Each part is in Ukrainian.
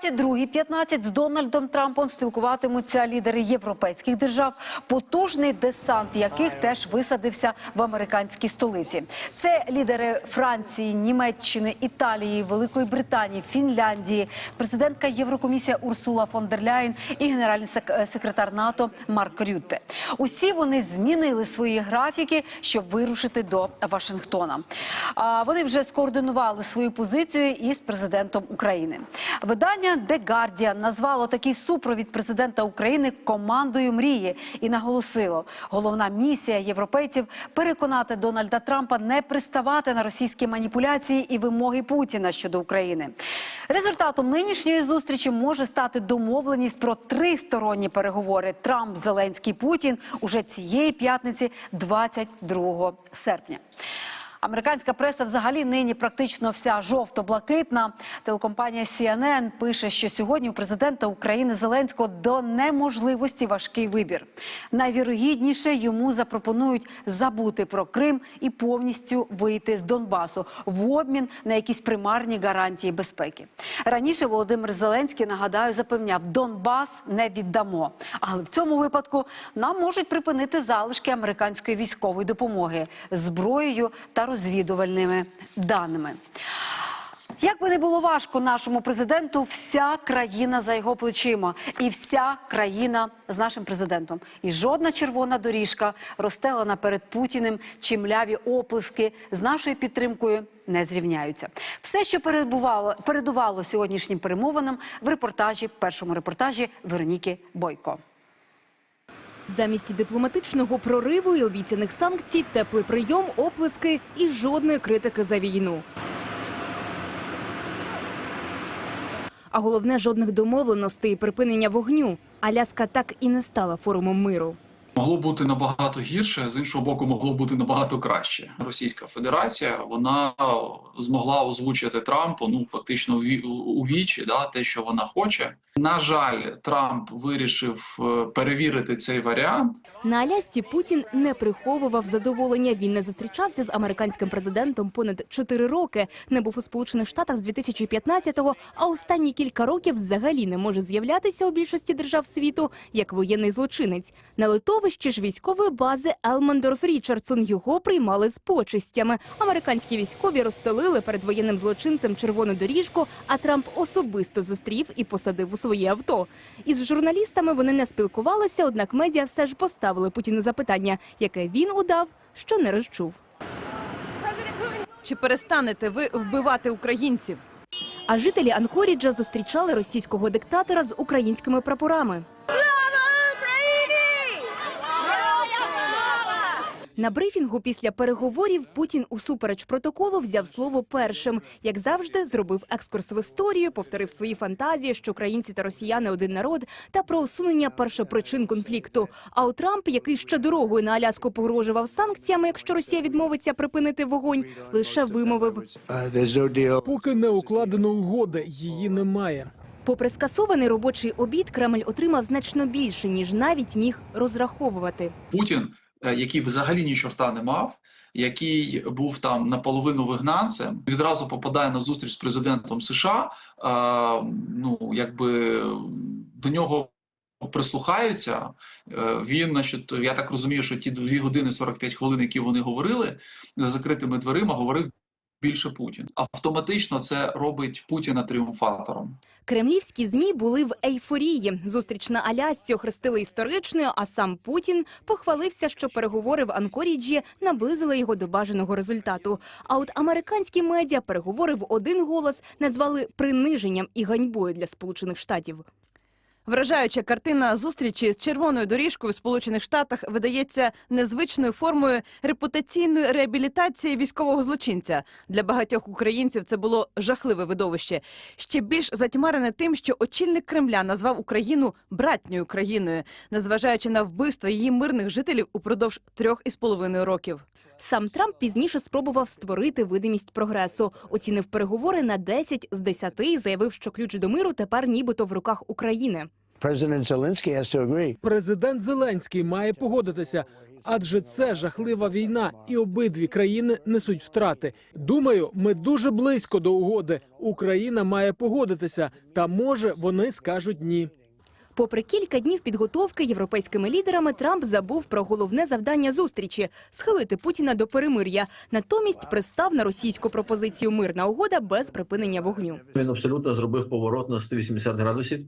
22.15 з Дональдом Трампом спілкуватимуться лідери європейських держав, потужний десант яких теж висадився в американській столиці. Це лідери Франції, Німеччини, Італії, Великої Британії, Фінляндії, президентка Єврокомісія Урсула фон дер Ляєн і генеральний е, секретар НАТО Марк Рютте. Усі вони змінили свої графіки, щоб вирушити до Вашингтона. А вони вже скоординували свою позицію із президентом України. Видання The Guardian назвало такий супровід президента України командою мрії і наголосило, головна місія європейців переконати Дональда Трампа не приставати на російські маніпуляції і вимоги Путіна щодо України. Результатом нинішньої зустрічі може стати домовленість про тристоронні переговори Трамп, Зеленський, Путін уже цієї п'ятниці, 22 серпня. Американська преса взагалі нині практично вся жовто-блакитна. Телекомпанія CNN пише, що сьогодні у президента України Зеленського до неможливості важкий вибір. Найвірогідніше йому запропонують забути про Крим і повністю вийти з Донбасу в обмін на якісь примарні гарантії безпеки. Раніше Володимир Зеленський нагадаю запевняв, Донбас не віддамо. Але в цьому випадку нам можуть припинити залишки американської військової допомоги зброєю та розвідувальними даними. Як би не було важко нашому президенту, вся країна за його плечима, і вся країна з нашим президентом. І жодна червона доріжка розстелена перед Путіним, чи мляві оплески з нашою підтримкою не зрівняються. Все, що передувало, передувало сьогоднішнім перемовинам, в репортажі, першому репортажі Вероніки Бойко. Замість дипломатичного прориву і обіцяних санкцій, теплий прийом, оплески і жодної критики за війну. А головне жодних домовленостей і припинення вогню. Аляска так і не стала форумом миру. Могло бути набагато гірше, з іншого боку, могло бути набагато краще. Російська Федерація вона змогла озвучити Трампу ну фактично у вічі, да, те, що вона хоче. На жаль, Трамп вирішив е, перевірити цей варіант. На Алясці Путін не приховував задоволення. Він не зустрічався з американським президентом понад 4 роки. Не був у Сполучених Штатах з 2015-го, а останні кілька років взагалі не може з'являтися у більшості держав світу як воєнний злочинець. На литовищі ж військової бази Елмандорф Річардсон його приймали з почистями. Американські військові розстелили перед воєнним злочинцем червону доріжку, а Трамп особисто зустрів і посадив у своє авто. Із журналістами вони не спілкувалися, однак медіа все ж поставили Путіну запитання, яке він удав, що не розчув. Чи перестанете ви вбивати українців? А жителі Анкоріджа зустрічали російського диктатора з українськими прапорами. На брифінгу після переговорів Путін усупереч протоколу взяв слово першим. Як завжди, зробив екскурс в історію, повторив свої фантазії, що українці та росіяни один народ, та про усунення першопричин конфлікту. А у Трамп, який ще дорогою на Аляску погрожував санкціями, якщо Росія відмовиться припинити вогонь, лише вимовив. Uh. Поки не укладено угоди, її немає. Попри скасований робочий обід, Кремль отримав значно більше ніж навіть міг розраховувати. Путін, який взагалі ні чорта не мав, який був там наполовину вигнанцем, відразу попадає на зустріч з президентом США. е, ну якби до нього прислухаються. Е, Він, значить, я так розумію, що ті 2 години 45 хвилин, які вони говорили за закритими дверима, говорив більше Путін. Автоматично це робить Путіна тріумфатором. Кремлівські змі були в ейфорії. Зустріч на Алясці охрестили історичною, а сам Путін похвалився, що переговори в Анкоріджі наблизили його до бажаного результату. А от американські медіа переговори в один голос назвали приниженням і ганьбою для Сполучених Штатів. Вражаюча картина зустрічі з червоною доріжкою в Сполучених Штатах видається незвичною формою репутаційної реабілітації військового злочинця. Для багатьох українців це було жахливе видовище. Ще більш затьмарене тим, що очільник Кремля назвав Україну братньою країною, незважаючи на вбивство її мирних жителів упродовж трьох із половиною років. Сам Трамп пізніше спробував створити видимість прогресу. Оцінив переговори на 10 з 10 і заявив, що ключ до миру тепер нібито в руках України. President Zelensky has to agree. Президент Зеленський має погодитися. адже це жахлива війна, і обидві країни несуть втрати. Думаю, ми дуже близько до угоди. Україна має погодитися, та може вони скажуть ні. Попри кілька днів підготовки європейськими лідерами, Трамп забув про головне завдання зустрічі схилити Путіна до перемир'я. Натомість пристав на російську пропозицію мирна угода без припинення вогню. Він абсолютно зробив поворот на 180 градусів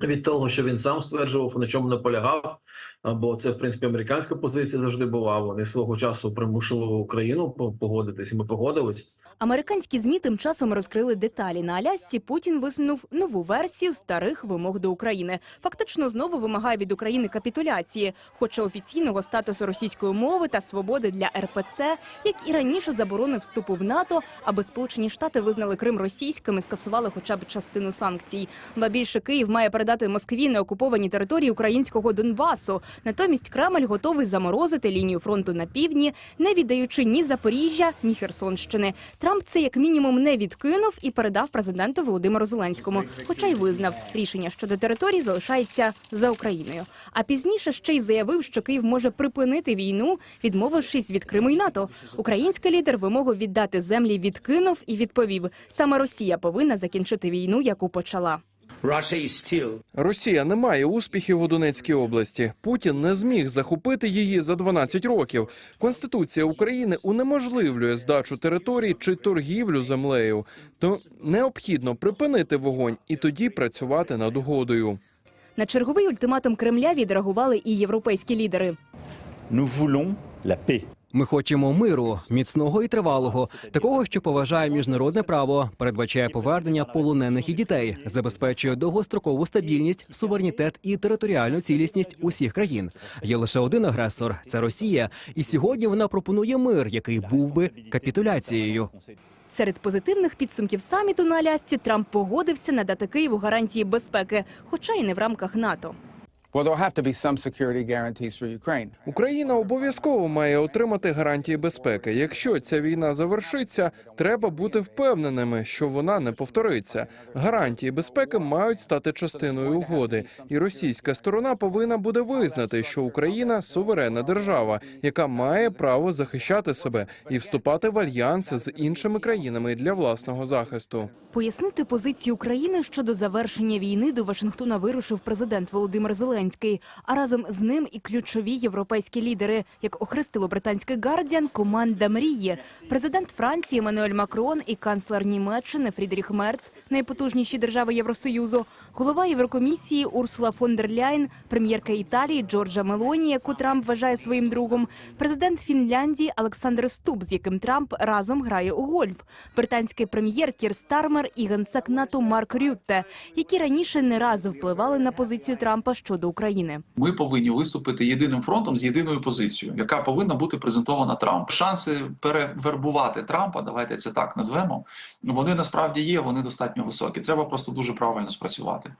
від того, що він сам стверджував, на чому наполягав. Бо це, в принципі, американська позиція завжди була. Вони свого часу примушували Україну погодитись, ми погодились. Американські змі тим часом розкрили деталі. На Алясці Путін висунув нову версію старих вимог до України. Фактично знову вимагає від України капітуляції, хоча офіційного статусу російської мови та свободи для РПЦ, як і раніше заборонив вступу в НАТО, аби Сполучені Штати визнали Крим російським і скасували хоча б частину санкцій. Ба більше Київ має передати Москві неокуповані території українського Донбасу. Натомість Кремль готовий заморозити лінію фронту на півдні, не віддаючи ні Запоріжжя, ні Херсонщини. Трамп це як мінімум не відкинув і передав президенту Володимиру Зеленському, хоча й визнав рішення щодо територій залишається за Україною. А пізніше ще й заявив, що Київ може припинити війну, відмовившись від Криму й НАТО. Український лідер вимогу віддати землі відкинув і відповів: саме Росія повинна закінчити війну, яку почала. Russia is Росія не має успіхів у Донецькій області. Путін не зміг захопити її за 12 років. Конституція України унеможливлює здачу територій чи торгівлю землею. То необхідно припинити вогонь і тоді працювати над угодою. На черговий ультиматум Кремля відреагували і європейські лідери. Nous voulons la paix. Ми хочемо миру, міцного і тривалого, такого, що поважає міжнародне право, передбачає повернення полонених і дітей, забезпечує довгострокову стабільність, суверенітет і територіальну цілісність усіх країн. Є лише один агресор це Росія, і сьогодні вона пропонує мир, який був би капітуляцією. Серед позитивних підсумків саміту на Алясці Трамп погодився надати Києву гарантії безпеки, хоча й не в рамках НАТО. Well, there'll have to be some security guarantees for Ukraine. Україна обов'язково має отримати гарантії безпеки. Якщо ця війна завершиться, треба бути впевненими, що вона не повториться. Гарантії безпеки мають стати частиною угоди, і російська сторона повинна буде визнати, що Україна суверенна держава, яка має право захищати себе і вступати в альянси з іншими країнами для власного захисту. Пояснити позицію України щодо завершення війни до Вашингтона вирушив президент Володимир Зеленський, а разом з ним і ключові європейські лідери, як охрестило британський Гардіан, команда мрії. Президент Франції Еммануель Макрон і канцлер Німеччини Фрідріх Мерц, найпотужніші держави Євросоюзу, голова Єврокомісії Урсула фон дер Ляйн, прем'єрка Італії Джорджа Мелоні, яку Трамп вважає своїм другом, президент Фінляндії Олександр Стуб, з яким Трамп разом грає у гольф, британський прем'єр Кір Стармер і генсек НАТО Марк Рютте, які раніше не раз впливали на позицію Трампа щодо України. Ми повинні виступити єдиним фронтом з єдиною позицією, яка повинна бути презентована Трампу. Шанси перевербувати Трампа, давайте це так назвемо. Вони насправді є, вони достатньо високі. Треба просто дуже правильно спрацювати.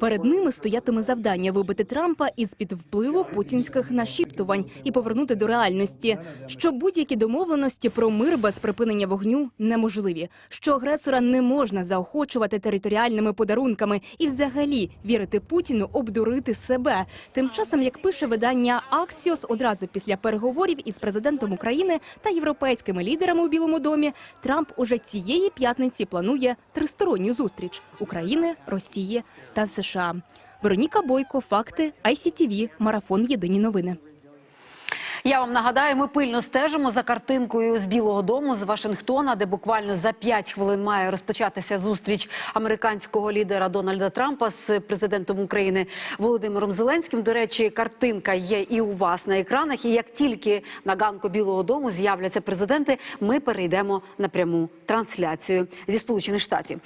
Перед ними стоятиме завдання вибити Трампа із під впливу путінських нашіптувань і повернути до реальності, що будь-які домовленості про мир без припинення вогню неможливі, що агресора не можна заохочувати територіальними подарунками і, взагалі, вірити Путіну, обдурити себе. Тим часом, як пише видання Аксіос, одразу після переговорів із президентом України та європейськими лідерами у Білому домі, Трамп уже цієї п'ятниці планує тристоронню зустріч України, Росії та США. Вероніка Бойко, факти ICTV, марафон Єдині новини. Я вам нагадаю, ми пильно стежимо за картинкою з Білого Дому з Вашингтона, де буквально за 5 хвилин має розпочатися зустріч американського лідера Дональда Трампа з президентом України Володимиром Зеленським. До речі, картинка є і у вас на екранах. І як тільки на ганку Білого Дому з'являться президенти, ми перейдемо на пряму трансляцію зі Сполучених Штатів.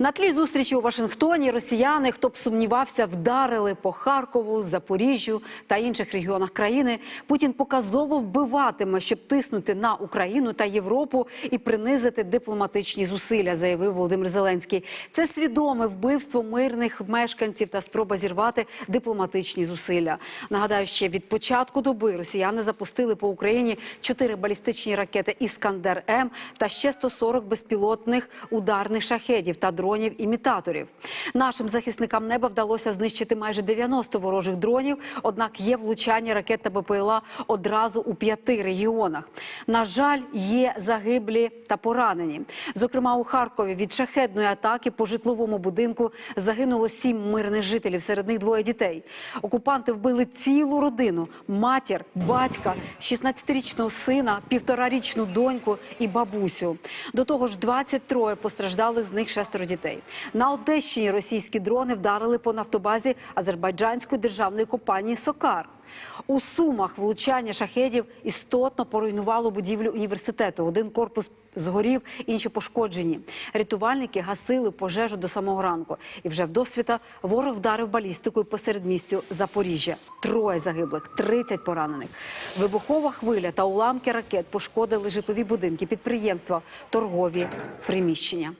На тлі зустрічі у Вашингтоні росіяни, хто б сумнівався, вдарили по Харкову, Запоріжжю та інших регіонах країни. Путін показово вбиватиме, щоб тиснути на Україну та Європу і принизити дипломатичні зусилля, заявив Володимир Зеленський. Це свідоме вбивство мирних мешканців та спроба зірвати дипломатичні зусилля. Нагадаю, ще від початку доби росіяни запустили по Україні чотири балістичні ракети Іскандер М та ще 140 безпілотних ударних шахедів та дронів дронів-імітаторів. Нашим захисникам неба вдалося знищити майже 90 ворожих дронів. Однак є влучання ракет та БПЛА одразу у п'яти регіонах. На жаль, є загиблі та поранені. Зокрема, у Харкові від шахедної атаки по житловому будинку загинуло сім мирних жителів. Серед них двоє дітей. Окупанти вбили цілу родину: матір, батька, 16-річного сина, півторарічну доньку і бабусю. До того ж, 23 постраждалих з них шестеро дітей. На Одещині російські дрони вдарили по нафтобазі азербайджанської державної компанії Сокар. У Сумах влучання шахедів істотно поруйнувало будівлю університету. Один корпус згорів, інші пошкоджені. Рятувальники гасили пожежу до самого ранку. І вже вдосвіта ворог вдарив балістикою посеред містю Запоріжжя. Троє загиблих, 30 поранених. Вибухова хвиля та уламки ракет пошкодили житлові будинки, підприємства, торгові приміщення.